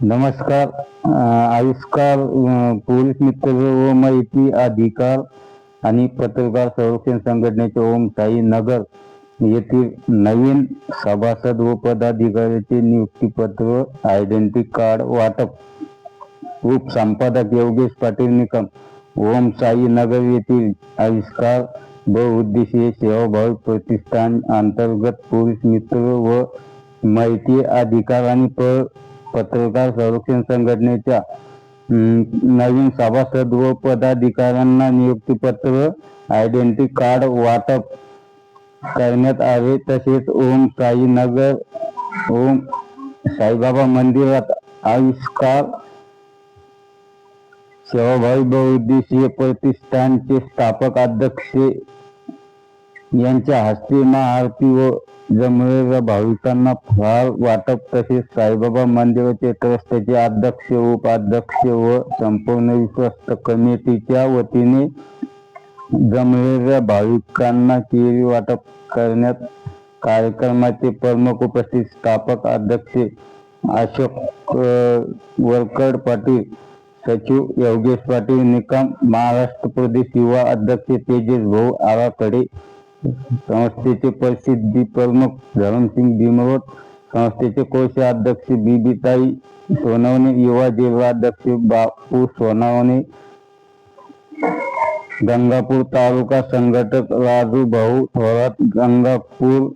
नमस्कार अं, आविष्कार पोलीस मित्र व माहिती अधिकार आणि पत्रकार संरक्षण संघटनेचे ओम साई नगर येथील नवीन सभासद व पदाधिकाऱ्याचे नियुक्तीपत्र आयडेंटिटी कार्ड वाटप. उपसंपादक योगेश पाटील निकम ओम साई नगर येथील आविष्कार बहुउद्देशीय सेवाभावी प्रतिष्ठान अंतर्गत पोलीस मित्र व माहिती अधिकार आणि प- पत्रकार संरक्षण संघटनेच्या नवीन सभासद व पदाधिकाऱ्यांना नियुक्तीपत्र आयडेंटिटी कार्ड वाटप करण्यात आले. तसेच ओम साईनगर ओम साईबाबा मंदिरात आविष्कार सेवाभावी बहुउद्देशीय प्रतिष्ठानचे स्थापक अध्यक्ष यांच्या हस्ते महाआरती व जमलेल्या भाविकांना फार वाटप तसेच साईबाबा मंदिराचे ट्रस्टचे अध्यक्ष उपाध्यक्ष व संपूर्ण विश्वस्त कमिटीच्या वतीने जमलेल्या भाविकांना केळी वाटप करण्यात कार्यक्रमाचे प्रमुख उपस्थित स्थापक अध्यक्ष अशोक वरकड पाटील सचिव योगेश पाटील निकम महाराष्ट्र प्रदेश युवा अध्यक्ष तेजस भाऊ आराखडे संस्थेचे प्रसिद्धी प्रमुख धरमसिंग भीमरोट संस्थेचे कोषाध्यक्ष बीबीताई सोनवणे युवा जिल्हाध्यक्ष बापू सोनावणे गंगापूर तालुका संघटक राजू भाऊ थोरात गंगापूर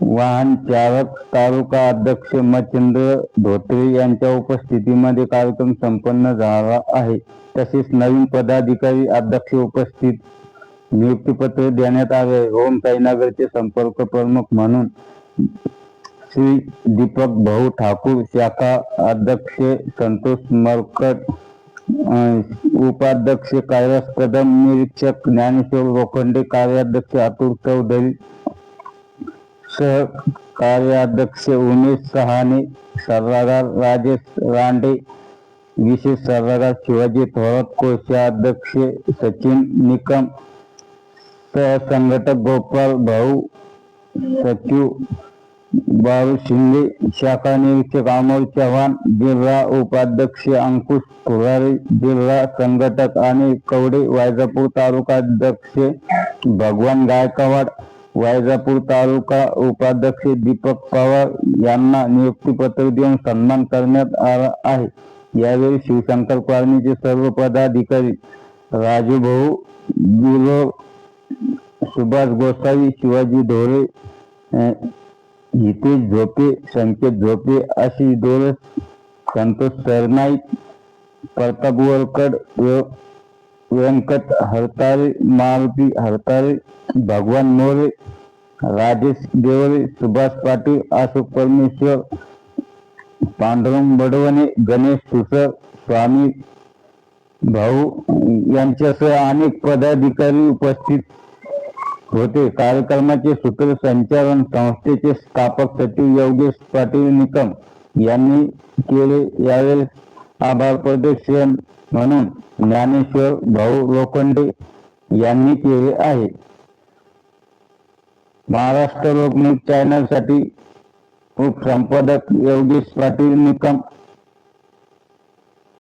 वाहन चालक तालुका अध्यक्ष मच्छिंद्र धोत्रे यांच्या उपस्थितीमध्ये कार्यक्रम संपन्न झाला आहे. तसेच नवीन पदाधिकारी अध्यक्ष उपस्थित नियुक्तीपत्र देण्यात आले ओम साईनगरचे संपर्क प्रमुख म्हणून श्री दीपक भाऊ ठाकूर शाखा अध्यक्ष संतोष मरकट उपाध्यक्ष कैलास कदम निरीक्षक ज्ञानेश्वर लोखंडे कार्याध्यक्ष अतुल चौधरी सह कार्याध्यक्ष उमेश सहाने सल्लागार राजेश रांडे विशेष सल्लागार शिवाजी थोरात कोषाध्यक्ष सचिन निकम सहसंघटक गोपाल भाऊ सचिव बाळू शिंदे शाखा निरीक्षक अमोल चव्हाण जिल्हा उपाध्यक्ष अंकुश फुलारे जिल्हा संघटक आणि कवडे वायजापूर तालुका अध्यक्ष भगवान गायकवाड वायजापूर तालुका उपाध्यक्ष दीपक पवार यांना नियुक्तीपत्र देऊन सन्मान करण्यात आला आहे. यावेळी शिवशंकर कॉलनीचे सर्व पदाधिकारी राजू भाऊ सुभाष गोसावी शिवाजी ढोरे हितेश झोपे संकेत झोपे अशी डोळे संतोष सरनाईक प्रताप वरकड व्यंकट हरतारे मारुती हरतारे भगवान मोरे राजेश देवरे सुभाष पाटील अशोक परमेश्वर पांडुरंग बडवणे गणेश सुसर स्वामी भाऊ यांच्यासह अनेक पदाधिकारी उपस्थित होते. कार्यक्रमाचे सूत्रसंचालन संस्थेचे स्थापक सचिव योगेश पाटील निकम यांनी केले. यावेळेस आभार प्रदर्शन म्हणून ज्ञानेश्वर भाऊ लोखंडे यांनी केले आहे. महाराष्ट्र लोकमत चॅनलसाठी उपसंपादक योगेश पाटील निकम